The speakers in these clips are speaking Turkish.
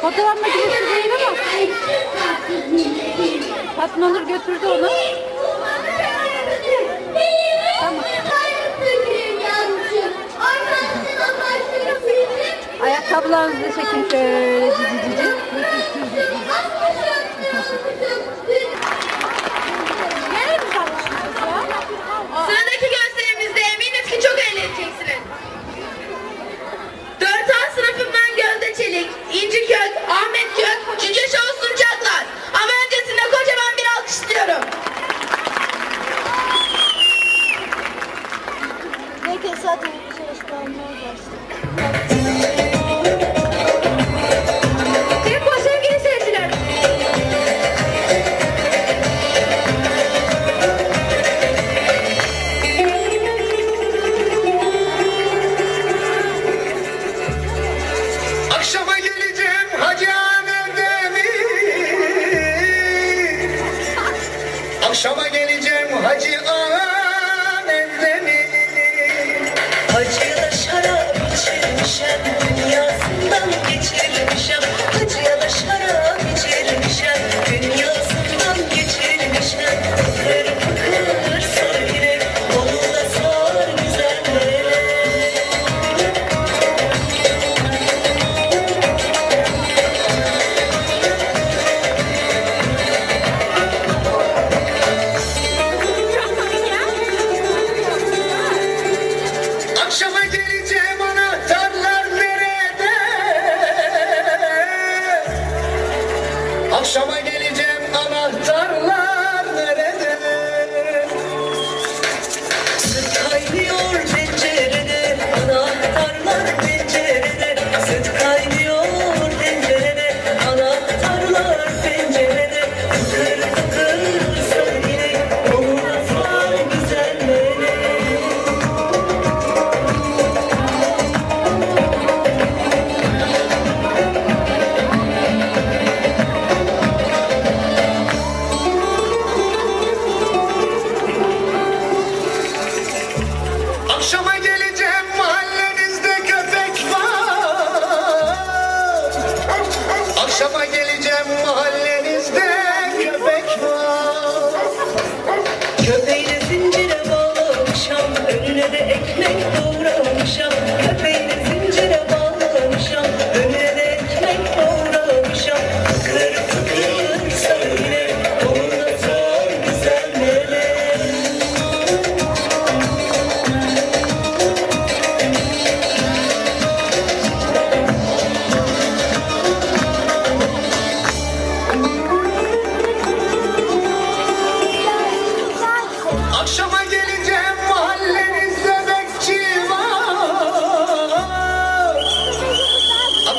Fotoğraf makinesi değil ama. Fatma Nur götürdü onu. Tamam. Ayakkabılarınızı çekin şöyle cici cici. Acılı şarap içmişem Второй Akşama geleceğim mahallenizde köpek var. Köpeğine zincire bağlamışam, önüne de ekmek doğramışam.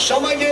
Chama a